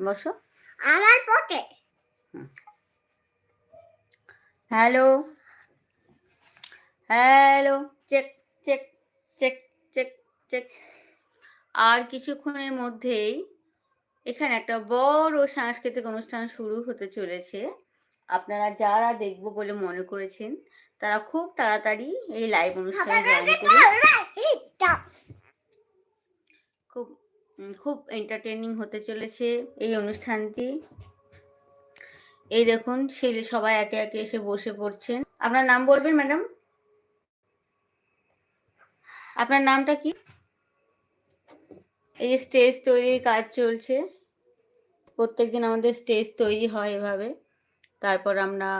বসো। আমার পটে hello hello check check check check check আর কিছুক্ষণের মধ্যেই এখানে একটা বড় সাংস্কৃতিক অনুষ্ঠান শুরু হতে চলেছে। আপনারা যারা দেখব বলে মনে করেছেন তারা খুব তাড়াতাড়ি এই লাইভ অনুষ্ঠানে জয়েন করুন। খুব এন্টারটেনিং হতে চলেছে এই অনুষ্ঠানটি। এই দেখুন ছেলে সবাই একে একে এসে বসে পড়ছেন। আপনার নাম বলবেন, ম্যাডাম? আপনার নামটা কি? এই যে স্টেজ তৈরির কাজ চলছে। প্রত্যেকদিন আমাদের স্টেজ তৈরি হয় এভাবে। তারপর আমরা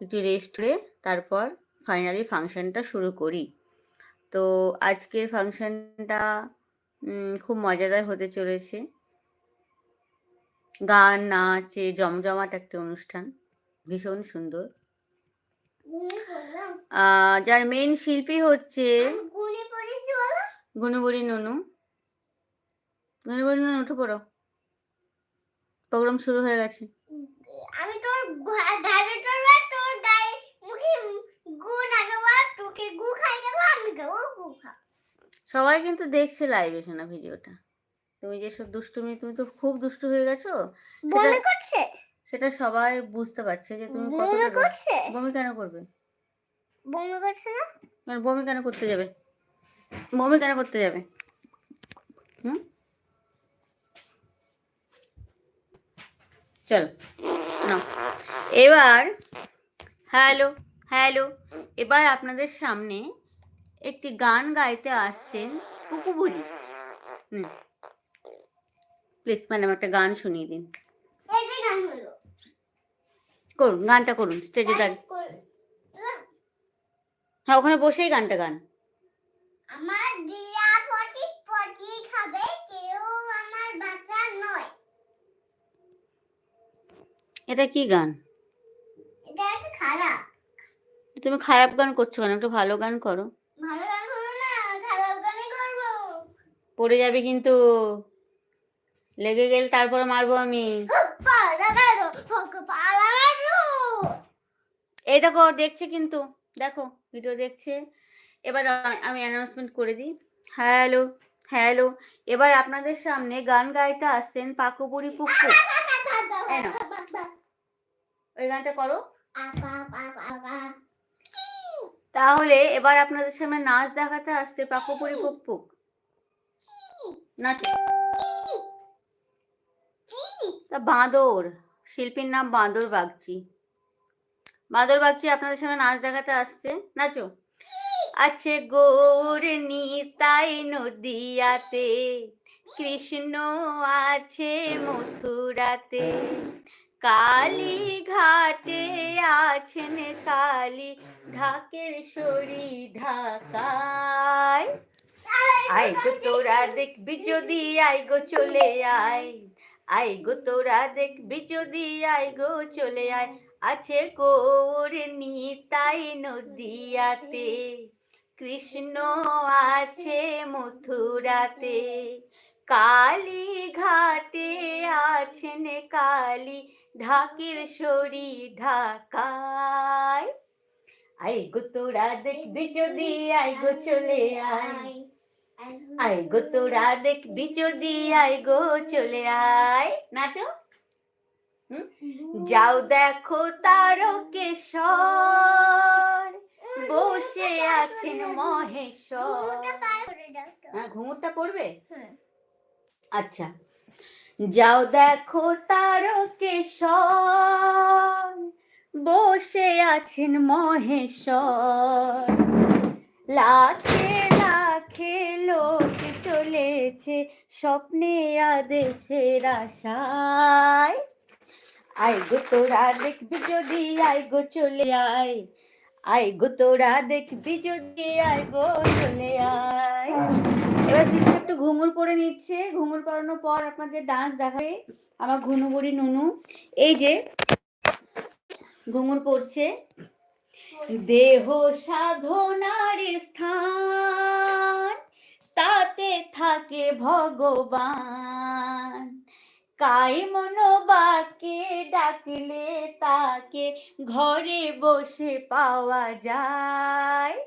একটু রেস্ট করে তারপর ফাইনালি ফাংশনটা শুরু করি। তো আজকের ফাংশনটা খুব মজাদার হতে চলেছে। গান, নাচে জমজমাট একটা অনুষ্ঠান, ভীষণ সুন্দর। যার মেন শিল্পী হচ্ছে গুনুগুড়ি নুনু। গুনুগুড়ি নুনু, উঠে পড়ো। প্রোগ্রাম শুরু হয়ে গেছে। আমি তোর তোর গু খাই আমি গু খা সবাই কিন্তু দেখছে লাইভে শোনা ভিডিওটা। তুমি যেসব দুষ্টুমি তুমি তো খুব দুষ্টু হয়ে গেছো বমি করছে? সেটা সবাই বুঝতে পারছে যে তুমি করছে? বমি কেন করবে? বমি করছে না? মানে বমি কেন করতে যাবে? বমি কেন করতে যাবে? হুম? চলো না এবার হ্যালো হ্যালো এবার আপনাদের সামনে একটি গান গাইতে আসছেন পুকুবুড়ি হুম। প্লিজ ম্যাডাম একটা গান শুনিয়ে দিন। গান করুন গানটা করুন স্টেজে দাঁড়িয়ে হ্যাঁ ওখানে বসেই গানটা গান। আমার দিয়া পটি পটি খাবে কেউ আমার বাচ্চা নয়। এটা কি গান? এটা একটা খারাপ। তুমি খারাপ গান করছ কেন? একটু ভালো গান করো ভালো গান করব না খারাপ গানই করব পড়ে যাবে কিন্তু। লেগে গেলে তারপরে মারবো আমি। এই দেখো, দেখছে কিন্তু। দেখো ভিডিও দেখছে। এবার আমি অ্যানাউন্সমেন্ট করে দিই। হ্যালো হ্যালো এবার আপনাদের সামনে গান গাইতে আসছেন পাকুপুরি পুকু এই নাও। ওই গানটা করো। তাহলে এবার আপনাদের সামনে নাচ দেখাতে আসছে পাকুপুরি পুকপুক নাচ তা বাঁদর শিল্পীর নাম বাঁদর বাগচি। বাঁদর বাগচি আপনাদের সামনে নাচ দেখাতে আসছে। নাচো। আছে গোর নিতাই নদিয়াতে কৃষ্ণ আছে মথুরাতে। কালী ঘাটে আছেন কালী ঢাকের সরি ঢাকায়। আই গো তোরা দেখবি যদি আই গো চলে আয়। আই গো তোরা দেখবি যদি আই গো চলে আয়। আছে গোর নিতাই নদিয়াতে, কৃষ্ণ আছে মথুরাতে। কালী ঘাটে আছেন কালী, ঢাকের সরি ঢাকায়। আই গো তোরা দেখবি যদি আই গো চলে আয়। আই গো তোরা দেখবি যদি আই গো চলে আয়। নাচো। যাও দেখো তারকেশ্বর। বসে আছেন মহেশ্বর। হ্যাঁ ঘুমুরটা পড়বে? আচ্ছা। যাও দেখো তারকেশ্বর। বসে আছেন মহেশ্বর। লাখে লাখে লোক চলেছে স্বপ্নে আদেশের আশায়। আই গো তোরা দেখবি যদি আই গো চলে আয়। আই গো তোরা দেখবি যদি আই গো চলে আয়। এবার শিল্পী একটু ঘুঙুর পরে নিচ্ছে। ঘুঙুর পরানোর পর আপনাদের ডান্স দেখাবে আমার ঘুনুগুড়ি নুনু। এই যে ঘুঙুর পড়ছে দেহ সাধনার স্থান, তাতে থাকে ভগবান। কাই মনোবাকে ডাকলে তাকে ঘরে বসে পাওয়া যায়।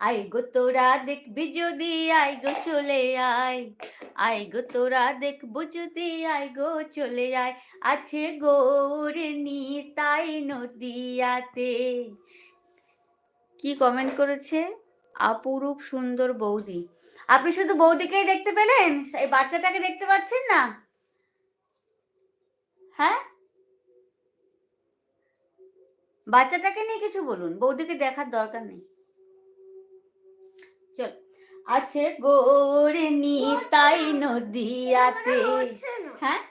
আই গো তোরা দেখবি যদি, আই গো চলে আয়। আই গো তোরা দেখব যদি, আই গো চলে আয়। আছে গৌর তাই নদিয়াতে কি কমেন্ট করেছে? অপরূপ সুন্দর বৌদি। আপনি শুধু বৌদিকেই দেখতে পেলেন? এই বাচ্চাটাকে দেখতে পাচ্ছেন না? হ্যাঁ? বাচ্চাটাকে নিয়ে কিছু বলুন। বৌদিকে দেখার দরকার নেই। চল। আছে গোরে তাই নদিয়াতে হ্যাঁ?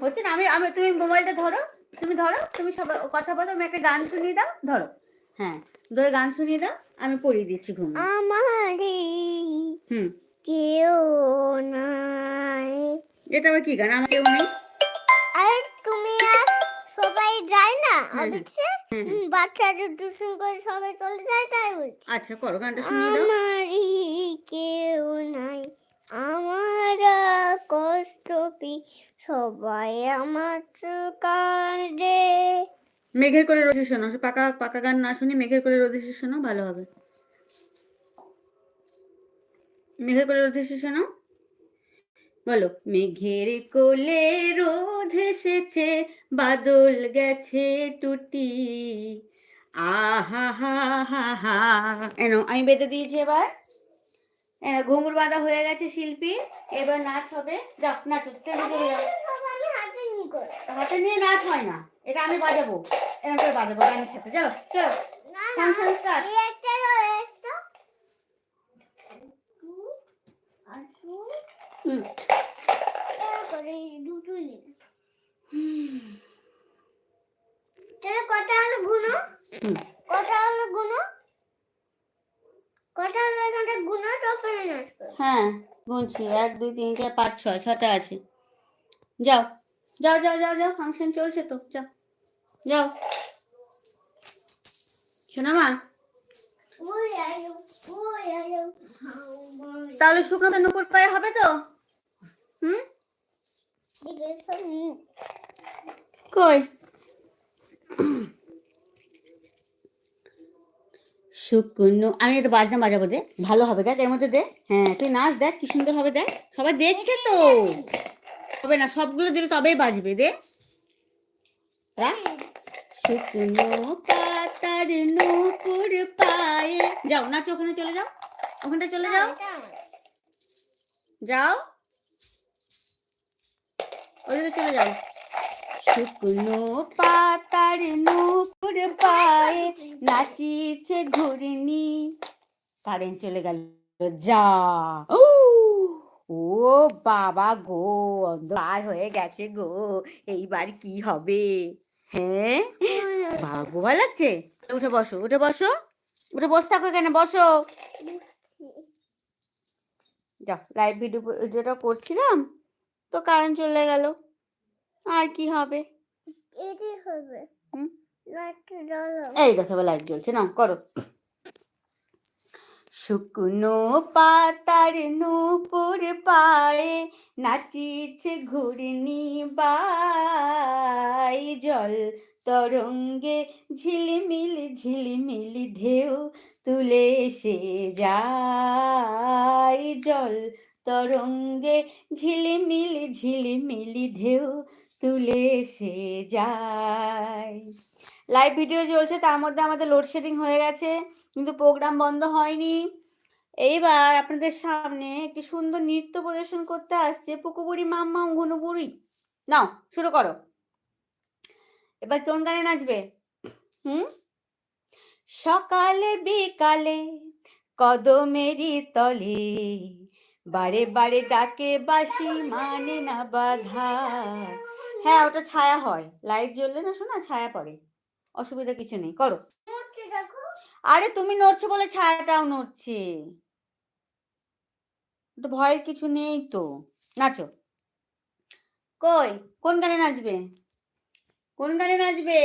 হচ্ছে না? আমি আমি তুমি মোবাইলটা ধরো। তুমি ধরো তুমি সবাই কথা বলো তুমি একটা গান শুনিয়ে দাও ধরো। হ্যাঁ ধরে গান শুনিয়ে দাও আমি পড়িয়ে দিচ্ছি ঘুম। আমারে হুম। কেউ নাই। এটা আবার কি গান? আমার কেউ নেই আরে তুমি আর সবাই যায় না অফিসে। বাচ্চাদের টিউশন করে সবাই চলে যায় তাই বলছি। আচ্ছা করো গানটা শুনিয়ে দাও। আমারই কেউ নাই। আমার কষ্ট পি সবাই আমার কাঁদে মেঘের করে রোদে শোনো, পাকা পাকা গান না শুনি মেঘের করে রোদে শোনো, ভালো হবে। মেঘের করে রোদে শোনো, বলো। মেঘের কোলে রোদ এসেছে, বাদল গেছে টুটি। আহা, হা হা হা। এনো, আমি বেঁধে দিয়েছি এবার। ঘুঙুর বাঁধা হয়ে গেছে শিল্পী। এবার নাচ হবে। যাও নাচো যাও। হাতে নিয়ে নাচ হয় না। এটা আমি বাজাবো। এরকম করে বাজাবো গানের সাথে। চলো। চলো ফাংশন স্টার্ট কটা হলো গুনো হুম কটা হলো গুনো কটা হলো এখানটা গুনো তারপরে নাচ করো হ্যাঁ গুনছি। এক দুই তিন চার পাঁচ ছয় ছটা আছে। যাও যাও যাও যাও যাও ফাংশন চলছে তো যাও যাও। শোনা মা তাহলে শুকনো নুপুর পায়ে হবে তো? হুম? কই? শুকনো আমি একটু বাজনা বাজাবো দে ভালো হবে দেখ এর মধ্যে দে। হ্যাঁ তুই নাচ দেখ কি সুন্দর হবে দেখ। সবাই দেখছে তো? হবে না সবগুলো দিলে তবেই বাজবে দে। শুকনো পাতার নূপুর পায়ে। যাও নাচ ওখানে চলে যাও। ওখানটা চলে যাও। যাও। ওদিকে চলে যাও। শুকনো পাতার নূপুর পায়ে নাচিছে ঘুরনি কারেন্ট চলে গেল, যা। ও বাবা গো, অন্ধকার হয়ে গেছে গো, এইবার কি হবে? হ্যাঁ? বাবা ভালো লাগছে? উঠে বসো উঠে বসো, উঠে বসে থাকো এখানে, বসো। যাও লাইভ ভিডিও ভিডিওটা করছিলাম, তো কারেন্ট চলে গেল। আর কি হবে? এটি হবে এই দেখো এবার লাইট জ্বলছে না করো। শুকনো পাতার নূপুর পায়ে নাচিছে ঘুরনি বাই। জল তরঙ্গে ঝিলিমিল ঝিলিমিল ঢেউ তুলে এসে যায়। জল তরঙ্গে ঝিলিমিল ঝিলিমিল ঢেউ তুলে সে যায়। লাইভ ভিডিও চলছে, তার মধ্যে আমাদের লোডশেডিং হয়ে গেছে, কিন্তু প্রোগ্রাম বন্ধ হয়নি। এইবার আপনাদের সামনে একটি সুন্দর নৃত্য প্রদর্শন করতে আসছে পুকুবুড়ি মাম্মা ঘুনুবুড়ি। নাও, শুরু করো। এবার কোন গানে নাচবে? হুম? সকালে বিকালে কদমেরই তলে বারে বারে ডাকে বাসি মানে না বাধা। হ্যাঁ ওটা ছায়া হয়। লাইট জ্বললে না শোনা ছায়া পড়ে। অসুবিধা কিছু নেই করো। আরে তুমি নড়ছো বলে ছায়াটাও নড়ছে। তো ভয়ের কিছু নেই তো। নাচো। কই? কোন গানে নাচবে? কোন গানে নাচবে?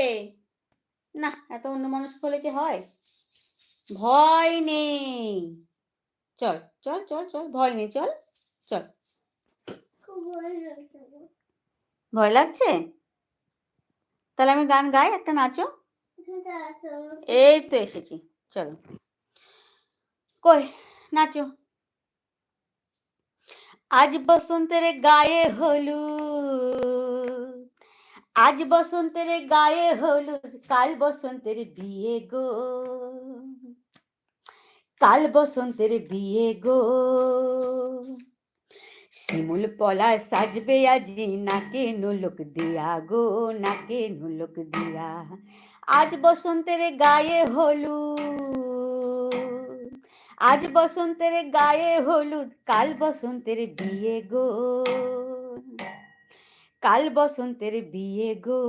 না এত অন্য মানুষ হলে কি হয়? ভয় নেই। চল চল চল চল ভয় নেই চল চল। ভয় লাগছে? তাহলে আমি গান গাই, একটা নাচো? এই তো এসেছি, চলো। কই, নাচো। আজ বসন্তের গায়ে হলুদ, আজ বসন্তের গায়ে হলুদ, কাল বসন্তের বিয়ে গো। কাল বসন্তের বিয়ে গো। শিমুল পলা সাজবে আজি, নাকে নুলুক দিয়া গো না নাকে নুলুক দিয়া। আজ বসন্তের গায়ে হলুদ, আজ বসন্তের গায়ে হলুদ, কাল বসন্তের বিয়ে গো। কাল বসন্তের বিয়ে গো।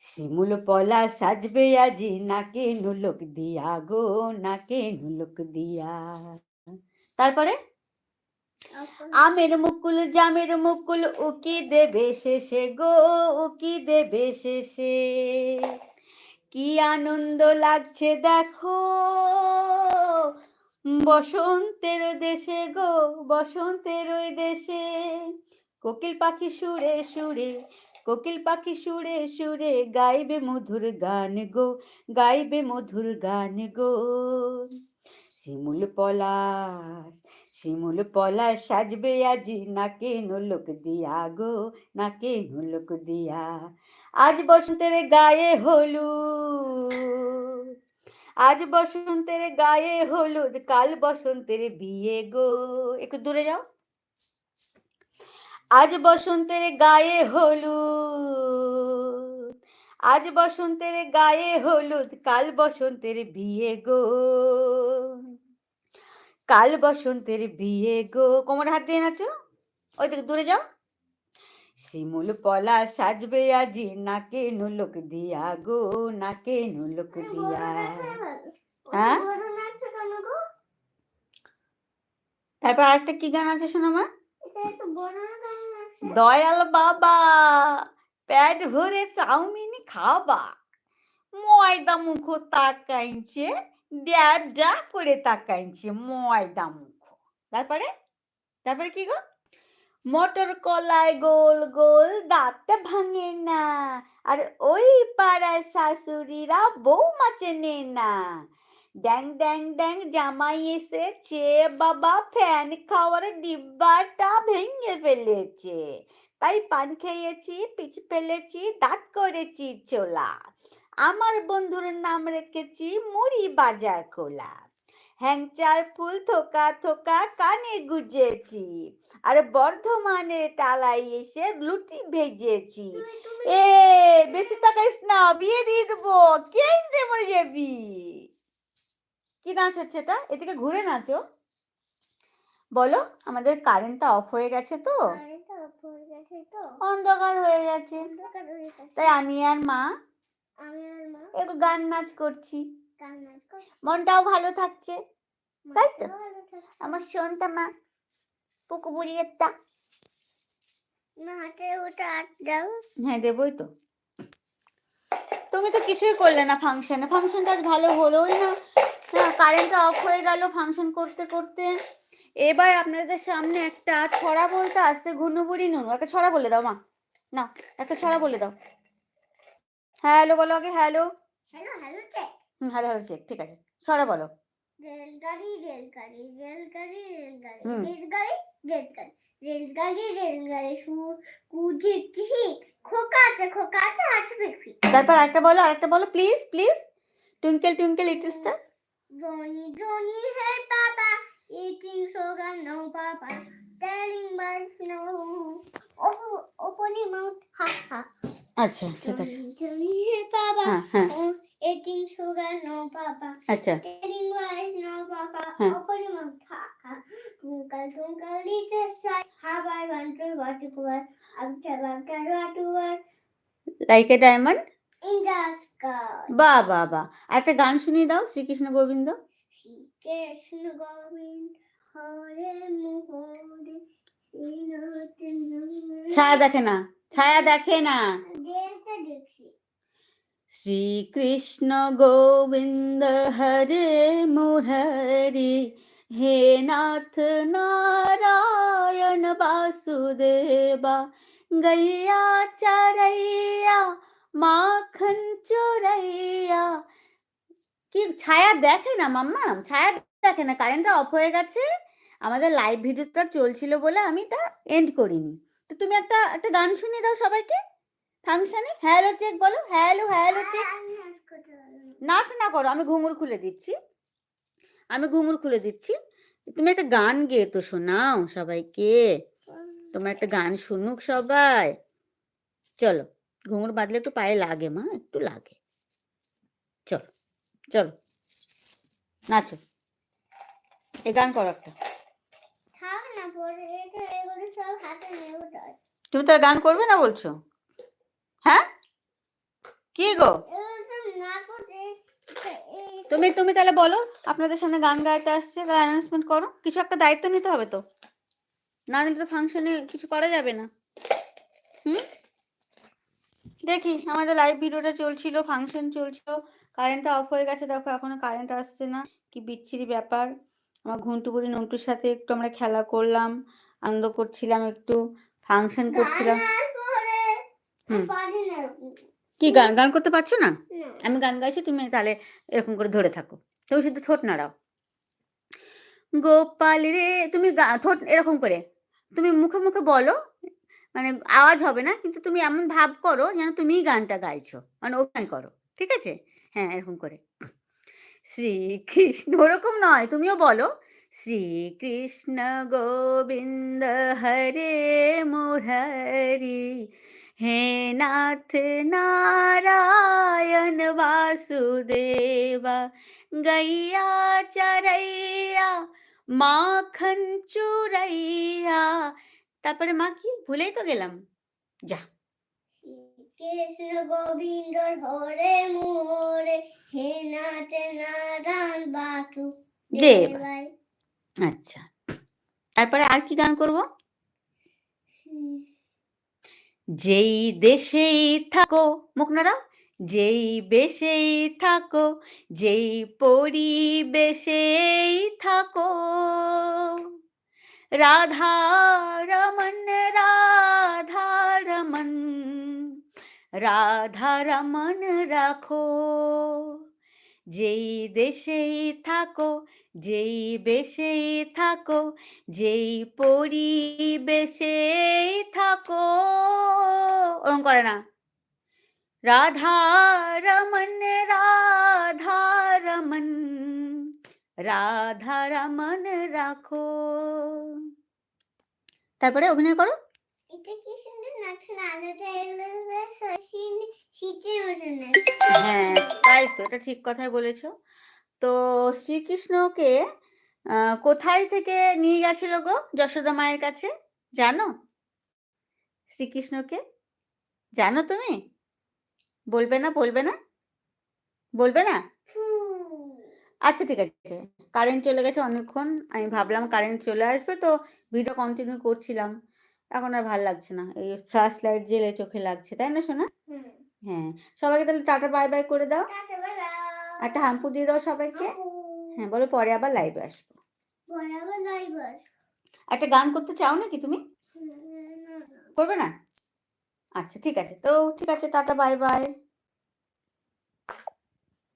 শিমুল পলা সাজবে আজি, নাকে নুলুক দিয়া গো না নাকে নুলুক দিয়া। তারপরে? আমের মুকুল, জামের মুকুল উকি দেবে শেষে গো, উকি দেবে শেষে। কি আনন্দ লাগছে দেখো, বসন্তের দেশে গো, বসন্তের ওই দেশে। কোকিল পাখি সুরে সুরে, কোকিল পাখি সুরে সুরে গাইবে মধুর গান গো, গাইবে মধুর গান গো। শিমুল পলাশ শিমুল পলাশ সাজবে আজি না নাকে নোলক দিয়া গো না নাকে নোলক দিয়া। আজ বসন্তের গায়ে হলু আজ বসন্তের গায়ে হলুদ, কাল বসন্তের বিয়ে গো। একটু দূরে যাও। আজ বসন্তের গায়ে হলুদ, আজ বসন্তের গায়ে হলুদ, কাল বসন্তের বিয়ে গো। কাল বসন্তের বিয়ে গো। কোমর হাত দিয়ে নাচো। ওই থেকে দূরে যাও। শিমুল পলা সাজবে আজি নাকে নুলুক দিয়া গো নাকে নুলুক দিয়া। হ্যাঁ? তারপর আরেকটা কি গান আছে শোনো মা? দয়াল বাবা পেট ভরে চাউমিন খাবা। ময়দা মুখো তাকাইছে ড্যাব ড্যা করে তাকাইছে ময়দা মুখো। তারপরে? তারপরে কি গো? মটর কলায় গোল গোল দাঁত ভাঙে না, আর ওই পাড়ায় শাশুড়িরা বৌমা চেনে না। ড্যাং ড্যাং ড্যাং জামাই এসেছে, বাবা ফ্যান খাওয়ার ডিব্বাটা ভেঙে ফেলেছে। তাই পান খেয়েছি, পিচ ফেলেছি, দাঁত করেছি চোলা আমার বন্ধুর নাম রেখেছি মুড়ি বাজার খোলা। হ্যাংচার ফুল থোকা থোকা কানে গুজেছি আর বর্ধমানের টালাই এসে লুটি ভেজেছি। এ বেশি তাকাইস না বিয়ে দিয়ে দেবো কে মরে যাবি? কি নাচ হচ্ছে এটা? এদিকে ঘুরে নাচো। বলো আমাদের কারেন্টটা অফ হয়ে গেছে তো? অন্ধকার হয়ে গেছে। তাই আমি আর মা একটু গান নাচ করছি। মনটাও ভালো থাকছে। তাই তো? আমার শোনতা মা পুকু বুড়ি একটা। হ্যাঁ দেবই তো। তুমি তো কিছুই করলে না ফাংশনে ফাংশনটা আজ ভালো হলোই না। হ্যাঁ কারেন্টটা অফ হয়ে গেল ফাংশন করতে করতে। এবার আপনাদের সামনে একটা ছড়া বলতে আসছে ঘুনুবুড়ি নুনু। একটা ছড়া বলে দাও মা। না একটা ছড়া বলে দাও। হ্যালো বলো আগে হ্যালো। হ্যালো হ্যালো চেক হুম হ্যালো হ্যালো চেক ঠিক আছে। ছড়া বলো। রেলগাড়ি রেলগাড়ি রেলগাড়ি রেলগাড়ি। রেলগাড়ি রেলগাড়ি রেলগাড়ি রেলগাড়ি সু কুজি কি খোকা আছে খোকা আছে আছে দেখি তারপর আরেকটা বলো আরেকটা বলো please please twinkle twinkle little star Johnny Johnny hey papa eating sugar no papa telling by snow ওপরে মাউন্ট হাফ হাফ আচ্ছা হ্যাঁ, হ্যাঁ। সুগার নো বাবা। আচ্ছা। টেলিং ওয়াইজ নো বাবা। হ্যাঁ। ওপরে mount half like a diamond? In the বা বা বা। একটা গান শুনিয়ে দাও শ্রীকৃষ্ণ গোবিন্দ। কৃষ্ণ গোবিন্দ হরে মোহরে শ্রীনাথ ছায়া দেখে না ছায়া দেখে না। শ্রীকৃষ্ণ গোবিন্দ হরে মুরারি হে নাথ নারায়ণ বাসুদেবা গৈয়া চড়াইয়া মাখন চোরাইয়া কি ছায়া দেখে না মাম্মা? ছায়া দেখে না কারেন্টটা অফ হয়ে গেছে। আমাদের লাইভ ভিডিওটা চলছিল বলে আমি তা এন্ড করিনি। তো তুমি একটা একটা গান শুনিয়ে দাও সবাইকে। ফাংশনে হ্যালো চেক বলো হ্যালো হ্যালো চেক নাচ না করো, আমি ঘুঙুর খুলে দিচ্ছি। আমি ঘুঙুর খুলে দিচ্ছি। তুমি একটা গান গেয়ে তো শোনাও সবাইকে। তোমার একটা গান শুনুক সবাই। চলো, ঘুঙুর বাঁধলে একটু পায়ে লাগে মা, একটু লাগে। চলো চলো, নাচো। এই গান করো একটা থাক না পরে এটা এগুলো সব হাতে নেব তাই তুমি তো গান করবে না বলছো? হ্যাঁ? কি গো? তুমি তুমি তাহলে বলো, আপনাদের সামনে গান গাইতে আসছে অ্যানাউন্সমেন্ট করো। কিছু একটা দায়িত্ব নিতে হবে তো। না নিলে তো ফাংশনে কিছু করা যাবে না। হুম? দেখি, আমাদের লাইভ ভিডিওটা চলছিল ফাংশন চলছিল কারেন্টটা অফ হয়ে গেছে, দেখো এখনও কারেন্ট আসছে না। কি বিচ্ছিরি ব্যাপার। আমার ঘুন্টু বুড়ি নন্টুর সাথে একটু আমরা খেলা করলাম, আনন্দ করছিলাম, একটু ফাংশন করছিলাম। কি গান গান করতে পারছ না? আমি গান গাইছি, তুমি তাহলে এরকম করে ধরে থাকো। তুমি শুধু ঠোঁট নাড়াও। গোপাল রে, তুমি ঠোঁট এরকম করে। তুমি মুখে মুখে বলো মানে আওয়াজ হবে না, কিন্তু তুমি এমন ভাব করো যেন তুমিই গানটা গাইছো মানে অভিনয় করো, ঠিক আছে? হ্যাঁ এরকম করে। শ্রীকৃষ্ণ ওরকম নয়, তুমিও বলো। শ্রীকৃষ্ণ গোবিন্দ হরে মুরারি হে নাথ নারায়ণ বাসুদেবা গैया চরাইয়া মাখন চুরাইয়া তারপরে মা কি? ভুলেই তো গেলাম। যা। কৃষ্ণ গোবিন্দ হরে মোরে দেবা। আচ্ছা। তারপরে আর কি গান করব? যেই দেশেই থাকো মুখ নাড়াও যেই বেশেই থাকো যেই পরিবেশেই থাকো রাধা রমন রাধা রমন রাধা রমন রাখো। যেই দেশেই থাকো, যেই বেশেই থাকো, যেই পরিবেশেই থাকো। ওরম করে না। রাধা রমন রাধা রমন রাধা রমন রাখো। তারপরে অভিনয় করো। এটা কি না আলোটা এগুলো শীতের হ্যাঁ তাই তো এটা ঠিক কথাই বলেছ। তো শ্রীকৃষ্ণকে কোথায় থেকে নিয়ে গেছিল গো যশোদা মায়ের কাছে? জানো? শ্রীকৃষ্ণকে? জানো তুমি? বলবে না বলবে না? বলবে না? আচ্ছা ঠিক আছে। কারেন্ট চলে গেছে অনেকক্ষণ। আমি ভাবলাম কারেন্ট চলে আসবে তো ভিডিও কন্টিনিউ করছিলাম। এখন আর ভালো লাগছে না। এই ফ্লাশ লাইট জেলে চোখে লাগছে তাই না শোনা হ্যাঁ সবাইকে তাহলে টাটা বাই বাই করে দাও। একটা হাম্পু দিয়ে দাও সবাইকে। হ্যাঁ বলো পরে আবার লাইভ আসব। একটা গান করতে চাও নাকি তুমি। করবে না? আচ্ছা ঠিক আছে। তো ঠিক আছে টাটা বাই বাই